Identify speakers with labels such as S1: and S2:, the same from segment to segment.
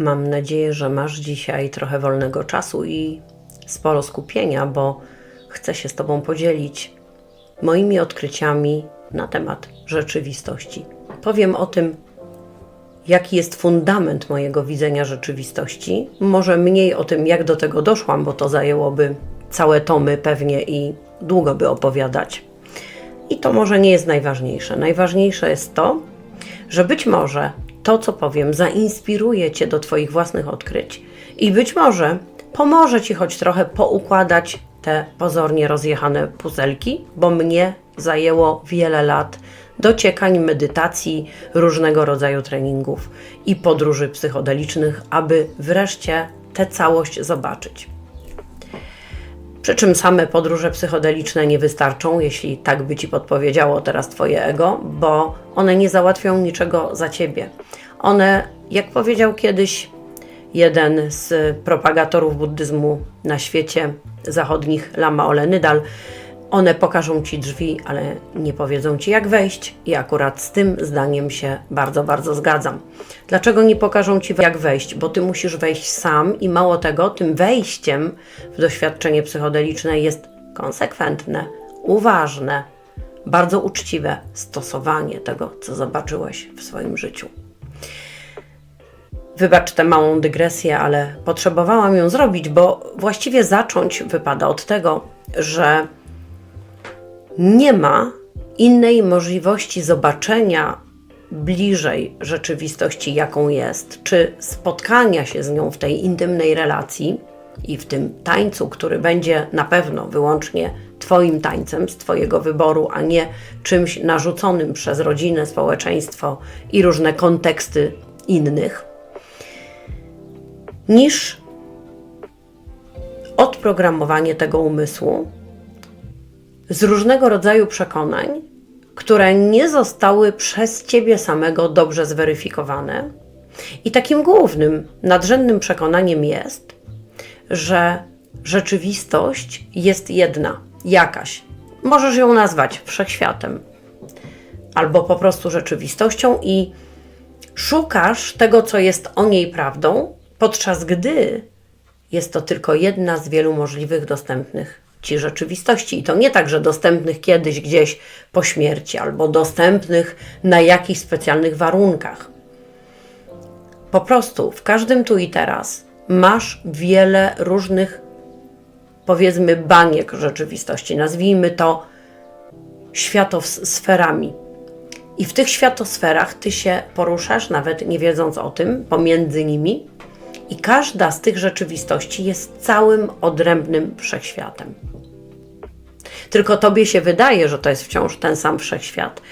S1: Mam nadzieję, że masz dzisiaj trochę wolnego czasu i sporo skupienia, bo chcę się z Tobą podzielić moimi odkryciami na temat rzeczywistości. Powiem o tym, jaki jest fundament mojego widzenia rzeczywistości. Może mniej o tym, jak do tego doszłam, bo to zajęłoby całe tomy pewnie i długo by opowiadać. I to może nie jest najważniejsze. Najważniejsze jest to, że być może to, co powiem, zainspiruje Cię do Twoich własnych odkryć i być może pomoże Ci choć trochę poukładać te pozornie rozjechane puzelki, bo mnie zajęło wiele lat dociekań, medytacji, różnego rodzaju treningów i podróży psychodelicznych, aby wreszcie tę całość zobaczyć. Przy czym same podróże psychodeliczne nie wystarczą, jeśli tak by ci podpowiedziało teraz Twoje ego, bo one nie załatwią niczego za Ciebie. One, jak powiedział kiedyś jeden z propagatorów buddyzmu na świecie zachodnich, Lama Olenydal, one pokażą ci drzwi, ale nie powiedzą ci jak wejść, i akurat z tym zdaniem się bardzo, bardzo zgadzam. Dlaczego nie pokażą ci jak wejść? Bo ty musisz wejść sam, i mało tego, tym wejściem w doświadczenie psychodeliczne jest konsekwentne, uważne, bardzo uczciwe stosowanie tego, co zobaczyłeś w swoim życiu. Wybacz tę małą dygresję, ale potrzebowałam ją zrobić, bo właściwie zacząć wypada od tego, że nie ma innej możliwości zobaczenia bliżej rzeczywistości, jaką jest, czy spotkania się z nią w tej intymnej relacji i w tym tańcu, który będzie na pewno wyłącznie Twoim tańcem z Twojego wyboru, a nie czymś narzuconym przez rodzinę, społeczeństwo i różne konteksty innych, niż odprogramowanie tego umysłu z różnego rodzaju przekonań, które nie zostały przez ciebie samego dobrze zweryfikowane. I takim głównym, nadrzędnym przekonaniem jest, że rzeczywistość jest jedna, jakaś. Możesz ją nazwać wszechświatem albo po prostu rzeczywistością i szukasz tego, co jest o niej prawdą, podczas gdy jest to tylko jedna z wielu możliwych dostępnych ci rzeczywistości. I to nie tak, że dostępnych kiedyś gdzieś po śmierci, albo dostępnych na jakichś specjalnych warunkach. Po prostu w każdym tu i teraz masz wiele różnych, powiedzmy, baniek rzeczywistości. Nazwijmy to światosferami. I w tych światosferach ty się poruszasz, nawet nie wiedząc o tym, pomiędzy nimi, i każda z tych rzeczywistości jest całym odrębnym wszechświatem. Tylko tobie się wydaje, że to jest wciąż ten sam wszechświat,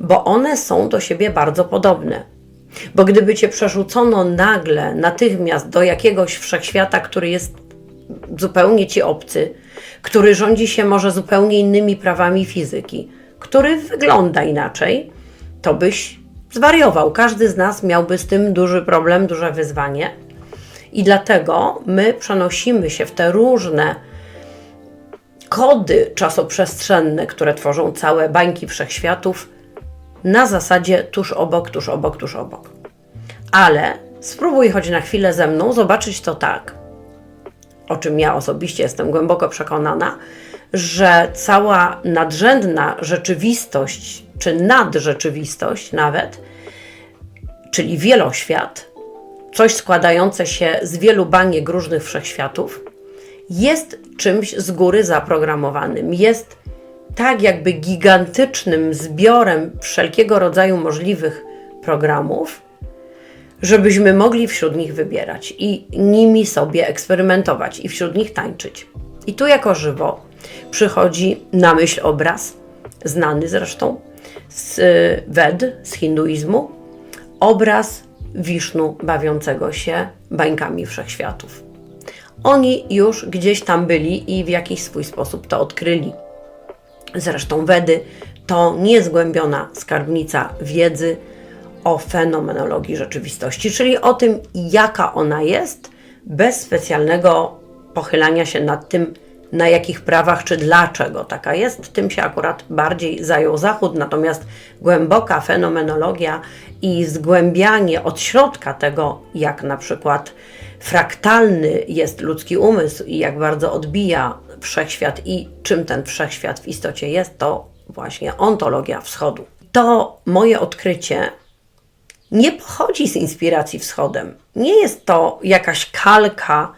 S1: bo one są do siebie bardzo podobne. Bo gdyby cię przerzucono nagle, natychmiast do jakiegoś wszechświata, który jest zupełnie ci obcy, który rządzi się może zupełnie innymi prawami fizyki, który wygląda inaczej, to byś zwariował. Każdy z nas miałby z tym duży problem, duże wyzwanie. I dlatego my przenosimy się w te różne kody czasoprzestrzenne, które tworzą całe bańki wszechświatów, na zasadzie tuż obok, tuż obok, tuż obok. Ale spróbuj choć na chwilę ze mną zobaczyć to tak, o czym ja osobiście jestem głęboko przekonana, że cała nadrzędna rzeczywistość, czy nadrzeczywistość nawet, czyli wieloświat, coś składające się z wielu baniek różnych wszechświatów, jest czymś z góry zaprogramowanym. Jest tak jakby gigantycznym zbiorem wszelkiego rodzaju możliwych programów, żebyśmy mogli wśród nich wybierać i nimi sobie eksperymentować i wśród nich tańczyć. I tu jako żywo przychodzi na myśl obraz, znany zresztą z Ved, z hinduizmu, obraz Wisznu bawiącego się bańkami wszechświatów. Oni już gdzieś tam byli i w jakiś swój sposób to odkryli. Zresztą Wedy to niezgłębiona skarbnica wiedzy o fenomenologii rzeczywistości, czyli o tym, jaka ona jest, bez specjalnego pochylania się nad tym, na jakich prawach czy dlaczego taka jest, tym się akurat bardziej zajął Zachód. Natomiast głęboka fenomenologia i zgłębianie od środka tego, jak na przykład fraktalny jest ludzki umysł i jak bardzo odbija wszechświat i czym ten wszechświat w istocie jest, to właśnie ontologia wschodu. To moje odkrycie nie pochodzi z inspiracji wschodem. Nie jest to jakaś kalka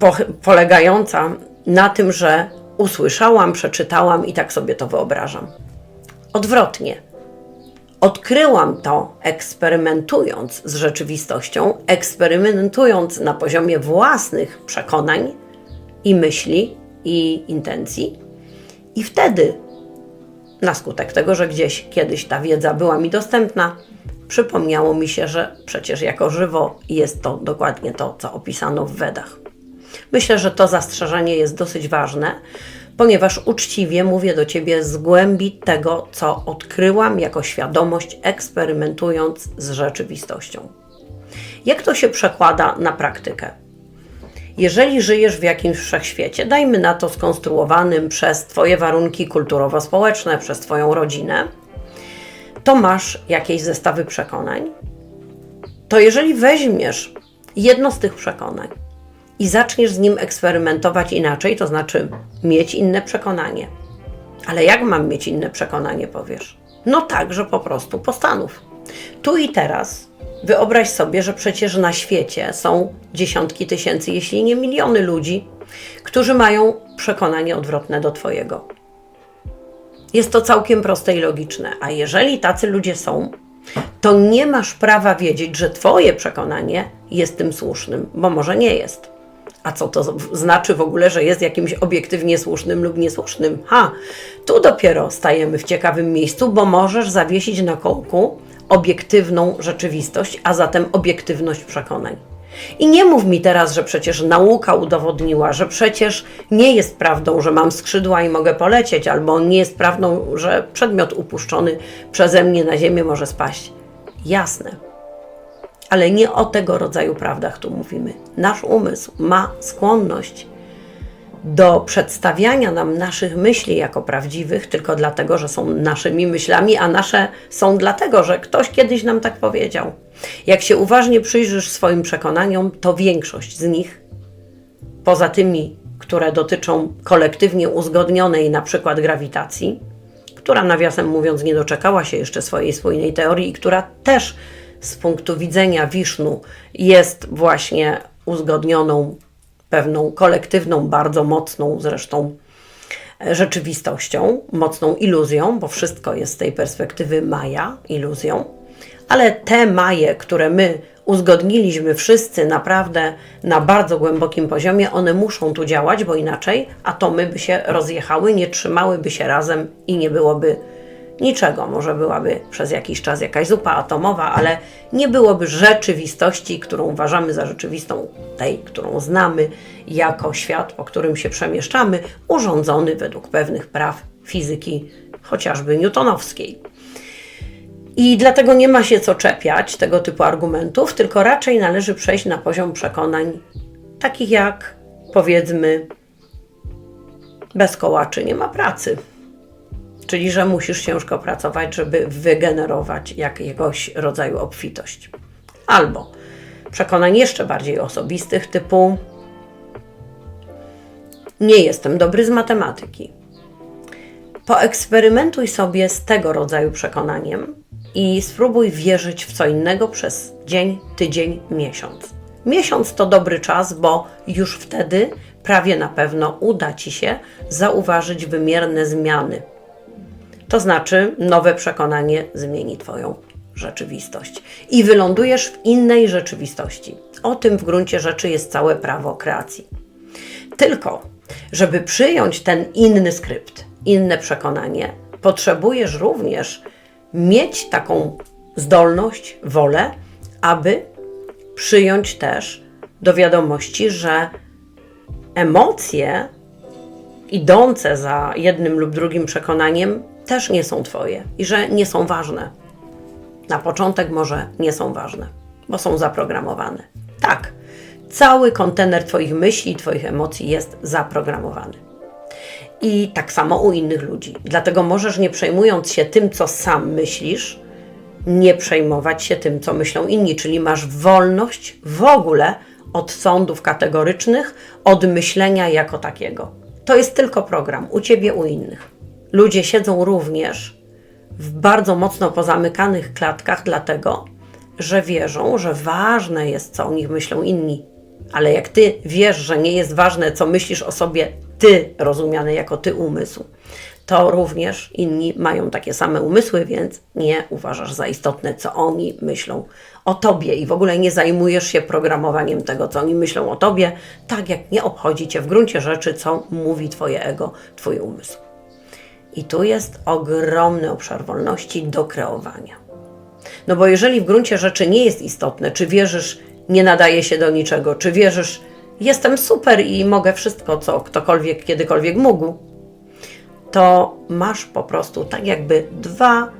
S1: po, polegająca na tym, że usłyszałam, przeczytałam i tak sobie to wyobrażam. Odwrotnie. Odkryłam to eksperymentując z rzeczywistością, eksperymentując na poziomie własnych przekonań i myśli i intencji. I wtedy, na skutek tego, że gdzieś kiedyś ta wiedza była mi dostępna, przypomniało mi się, że przecież jako żywo jest to dokładnie to, co opisano w Wedach. Myślę, że to zastrzeżenie jest dosyć ważne, ponieważ uczciwie mówię do Ciebie z głębi tego, co odkryłam jako świadomość, eksperymentując z rzeczywistością. Jak to się przekłada na praktykę? Jeżeli żyjesz w jakimś wszechświecie, dajmy na to skonstruowanym przez Twoje warunki kulturowo-społeczne, przez Twoją rodzinę, to masz jakieś zestawy przekonań. To jeżeli weźmiesz jedno z tych przekonań i zaczniesz z nim eksperymentować inaczej, to znaczy mieć inne przekonanie. Ale jak mam mieć inne przekonanie, powiesz? No tak, że po prostu postanów. Tu i teraz wyobraź sobie, że przecież na świecie są dziesiątki tysięcy, jeśli nie miliony ludzi, którzy mają przekonanie odwrotne do Twojego. Jest to całkiem proste i logiczne. A jeżeli tacy ludzie są, to nie masz prawa wiedzieć, że Twoje przekonanie jest tym słusznym, bo może nie jest. A co to znaczy w ogóle, że jest jakimś obiektywnie słusznym lub niesłusznym? Ha, tu dopiero stajemy w ciekawym miejscu, bo możesz zawiesić na kołku obiektywną rzeczywistość, a zatem obiektywność przekonań. I nie mów mi teraz, że przecież nauka udowodniła, że przecież nie jest prawdą, że mam skrzydła i mogę polecieć, albo nie jest prawdą, że przedmiot upuszczony przeze mnie na ziemię może spaść. Jasne. Ale nie o tego rodzaju prawdach tu mówimy. Nasz umysł ma skłonność do przedstawiania nam naszych myśli jako prawdziwych, tylko dlatego, że są naszymi myślami, a nasze są dlatego, że ktoś kiedyś nam tak powiedział. Jak się uważnie przyjrzysz swoim przekonaniom, to większość z nich, poza tymi, które dotyczą kolektywnie uzgodnionej na przykład grawitacji, która nawiasem mówiąc nie doczekała się jeszcze swojej spójnej teorii i która też z punktu widzenia Wisznu jest właśnie uzgodnioną pewną kolektywną, bardzo mocną zresztą e, rzeczywistością, mocną iluzją, bo wszystko jest z tej perspektywy Maja iluzją, ale te Maje, które my uzgodniliśmy wszyscy naprawdę na bardzo głębokim poziomie, one muszą tu działać, bo inaczej atomy by się rozjechały, nie trzymałyby się razem i nie byłoby niczego. Może byłaby przez jakiś czas jakaś zupa atomowa, ale nie byłoby rzeczywistości, którą uważamy za rzeczywistą, tej, którą znamy jako świat, po którym się przemieszczamy, urządzony według pewnych praw fizyki, chociażby newtonowskiej. I dlatego nie ma się co czepiać tego typu argumentów, tylko raczej należy przejść na poziom przekonań, takich jak powiedzmy, bez kołaczy nie ma pracy czyli że musisz ciężko pracować, żeby wygenerować jakiegoś rodzaju obfitość. Albo przekonań jeszcze bardziej osobistych, typu nie jestem dobry z matematyki. Poeksperymentuj sobie z tego rodzaju przekonaniem i spróbuj wierzyć w co innego przez dzień, tydzień, miesiąc. Miesiąc to dobry czas, bo już wtedy prawie na pewno uda Ci się zauważyć wymierne zmiany to znaczy, nowe przekonanie zmieni Twoją rzeczywistość i wylądujesz w innej rzeczywistości. O tym w gruncie rzeczy jest całe prawo kreacji. Tylko, żeby przyjąć ten inny skrypt, inne przekonanie, potrzebujesz również mieć taką zdolność, wolę, aby przyjąć też do wiadomości, że emocje idące za jednym lub drugim przekonaniem też nie są Twoje i że nie są ważne. Na początek może nie są ważne, bo są zaprogramowane. Tak, Cały kontener Twoich myśli, Twoich emocji jest zaprogramowany. I tak samo u innych ludzi. Dlatego możesz, nie przejmując się tym, co sam myślisz, nie przejmować się tym, co myślą inni, czyli masz wolność w ogóle od sądów kategorycznych, od myślenia jako takiego. To jest tylko program u ciebie, u innych. Ludzie siedzą również w bardzo mocno pozamykanych klatkach, dlatego że wierzą, że ważne jest, co o nich myślą inni. Ale jak ty wiesz, że nie jest ważne, co myślisz o sobie, ty rozumiany jako ty umysł, to również inni mają takie same umysły, więc nie uważasz za istotne, co oni myślą o tobie i w ogóle nie zajmujesz się programowaniem tego, co oni myślą o tobie, tak jak nie obchodzi cię w gruncie rzeczy, co mówi twoje ego, twój umysł. I tu jest ogromny obszar wolności do kreowania. No bo jeżeli w gruncie rzeczy nie jest istotne, czy wierzysz, nie nadaje się do niczego, czy wierzysz, jestem super i mogę wszystko, co ktokolwiek kiedykolwiek mógł, to masz po prostu tak jakby dwa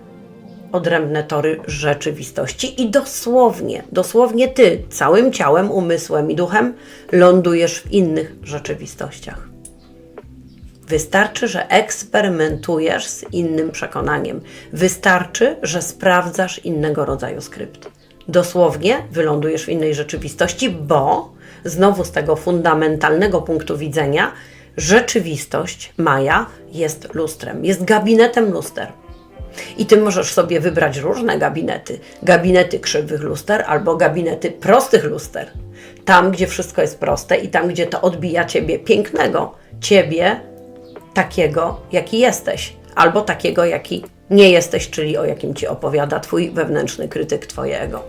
S1: odrębne tory rzeczywistości i dosłownie, dosłownie ty całym ciałem, umysłem i duchem lądujesz w innych rzeczywistościach. Wystarczy, że eksperymentujesz z innym przekonaniem. Wystarczy, że sprawdzasz innego rodzaju skrypt. Dosłownie wylądujesz w innej rzeczywistości, bo znowu z tego fundamentalnego punktu widzenia rzeczywistość Maja jest lustrem, jest gabinetem luster. I ty możesz sobie wybrać różne gabinety. Gabinety krzywych luster albo gabinety prostych luster. Tam, gdzie wszystko jest proste i tam, gdzie to odbija ciebie pięknego, ciebie takiego, jaki jesteś, albo takiego, jaki nie jesteś, czyli o jakim ci opowiada twój wewnętrzny krytyk twojego.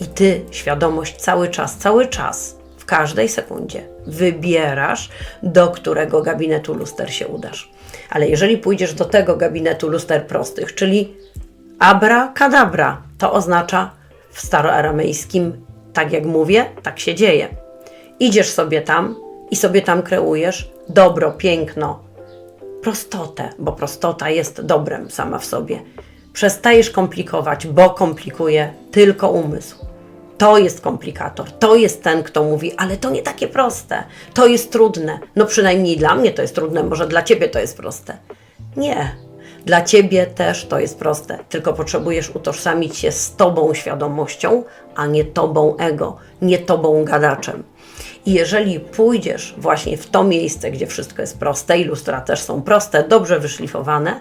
S1: I ty, świadomość, cały czas, cały czas, w każdej sekundzie wybierasz, do którego gabinetu luster się udasz. Ale jeżeli pójdziesz do tego gabinetu luster prostych, czyli abra kadabra, to oznacza w staroaramejskim, tak jak mówię, tak się dzieje. Idziesz sobie tam i sobie tam kreujesz dobro, piękno, prostotę, bo prostota jest dobrem sama w sobie. Przestajesz komplikować, bo komplikuje tylko umysł. To jest komplikator, to jest ten, kto mówi, ale to nie takie proste, to jest trudne. No przynajmniej dla mnie to jest trudne, może dla ciebie to jest proste. Nie, dla ciebie też to jest proste, tylko potrzebujesz utożsamić się z tobą świadomością, a nie tobą ego, nie tobą gadaczem. I jeżeli pójdziesz właśnie w to miejsce, gdzie wszystko jest proste i też są proste, dobrze wyszlifowane,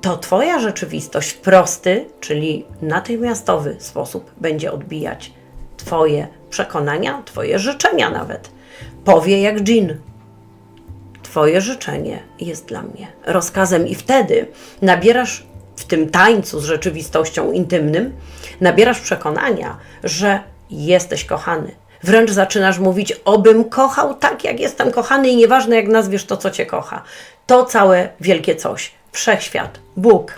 S1: to Twoja rzeczywistość w prosty, czyli natychmiastowy sposób będzie odbijać Twoje przekonania, Twoje życzenia nawet. Powie jak dżin. Twoje życzenie jest dla mnie rozkazem, i wtedy nabierasz w tym tańcu z rzeczywistością intymnym, nabierasz przekonania, że jesteś kochany. Wręcz zaczynasz mówić, obym kochał tak, jak jestem kochany, i nieważne, jak nazwiesz to, co cię kocha. To całe wielkie coś, wszechświat, Bóg,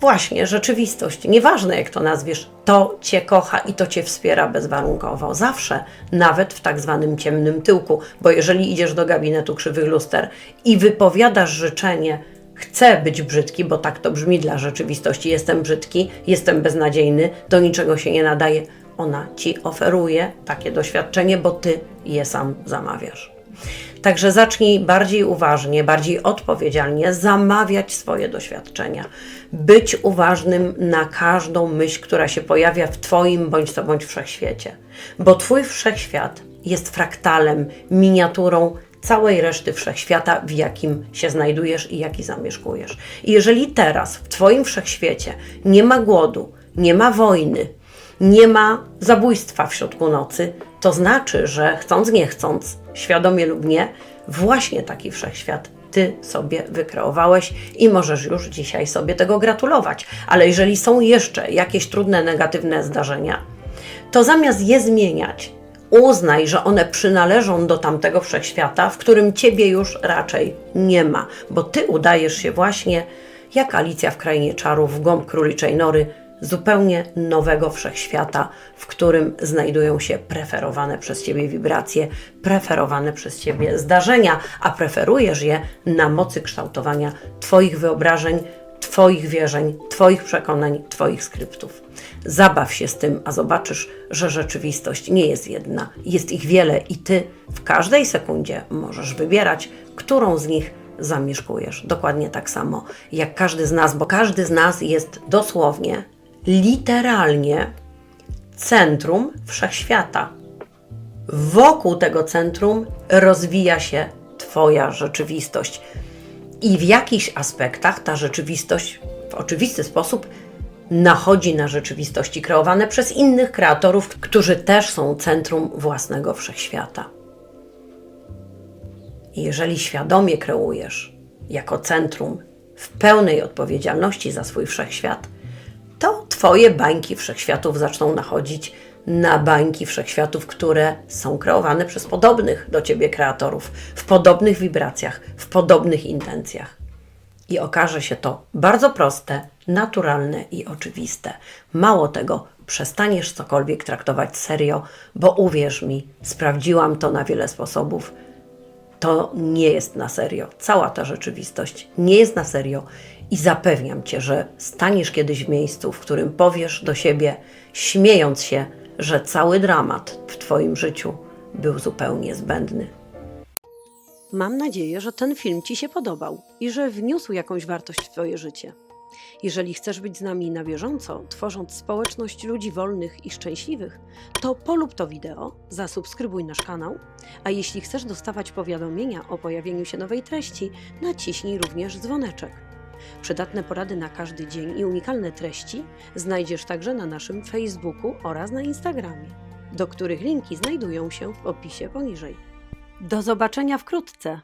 S1: właśnie rzeczywistość, nieważne jak to nazwiesz, to Cię kocha i to Cię wspiera bezwarunkowo. Zawsze, nawet w tak zwanym ciemnym tyłku, bo jeżeli idziesz do gabinetu krzywych luster i wypowiadasz życzenie, chcę być brzydki, bo tak to brzmi dla rzeczywistości, jestem brzydki, jestem beznadziejny, do niczego się nie nadaje, ona Ci oferuje takie doświadczenie, bo Ty je sam zamawiasz. Także zacznij bardziej uważnie, bardziej odpowiedzialnie zamawiać swoje doświadczenia. Być uważnym na każdą myśl, która się pojawia w Twoim bądź to bądź wszechświecie. Bo Twój wszechświat jest fraktalem, miniaturą całej reszty wszechświata, w jakim się znajdujesz i jaki zamieszkujesz. I jeżeli teraz w Twoim wszechświecie nie ma głodu, nie ma wojny, nie ma zabójstwa w środku nocy, to znaczy, że chcąc, nie chcąc, świadomie lub nie, właśnie taki wszechświat ty sobie wykreowałeś i możesz już dzisiaj sobie tego gratulować. Ale jeżeli są jeszcze jakieś trudne, negatywne zdarzenia, to zamiast je zmieniać, uznaj, że one przynależą do tamtego wszechświata, w którym ciebie już raczej nie ma, bo ty udajesz się właśnie jak Alicja w krainie czarów, w głąb króliczej nory, zupełnie nowego wszechświata, w którym znajdują się preferowane przez Ciebie wibracje, preferowane przez Ciebie zdarzenia, a preferujesz je na mocy kształtowania Twoich wyobrażeń Twoich wierzeń, Twoich przekonań, Twoich skryptów. Zabaw się z tym, a zobaczysz, że rzeczywistość nie jest jedna. Jest ich wiele i Ty w każdej sekundzie możesz wybierać, którą z nich zamieszkujesz. Dokładnie tak samo jak każdy z nas, bo każdy z nas jest dosłownie, literalnie centrum wszechświata. Wokół tego centrum rozwija się Twoja rzeczywistość. I w jakichś aspektach ta rzeczywistość w oczywisty sposób nachodzi na rzeczywistości kreowane przez innych kreatorów, którzy też są centrum własnego wszechświata. I jeżeli świadomie kreujesz jako centrum w pełnej odpowiedzialności za swój wszechświat, to Twoje bańki wszechświatów zaczną nachodzić na bańki wszechświatów, które są kreowane przez podobnych do Ciebie kreatorów, w podobnych wibracjach, w podobnych intencjach. I okaże się to bardzo proste, naturalne i oczywiste. Mało tego, przestaniesz cokolwiek traktować serio, bo uwierz mi, sprawdziłam to na wiele sposobów to nie jest na serio. Cała ta rzeczywistość nie jest na serio i zapewniam cię, że staniesz kiedyś w miejscu, w którym powiesz do siebie, śmiejąc się, że cały dramat w Twoim życiu był zupełnie zbędny. Mam nadzieję, że ten film Ci się podobał i że wniósł jakąś wartość w Twoje życie. Jeżeli chcesz być z nami na bieżąco, tworząc społeczność ludzi wolnych i szczęśliwych, to polub to wideo, zasubskrybuj nasz kanał, a jeśli chcesz dostawać powiadomienia o pojawieniu się nowej treści, naciśnij również dzwoneczek. Przydatne porady na każdy dzień i unikalne treści znajdziesz także na naszym Facebooku oraz na Instagramie, do których linki znajdują się w opisie poniżej. Do zobaczenia wkrótce!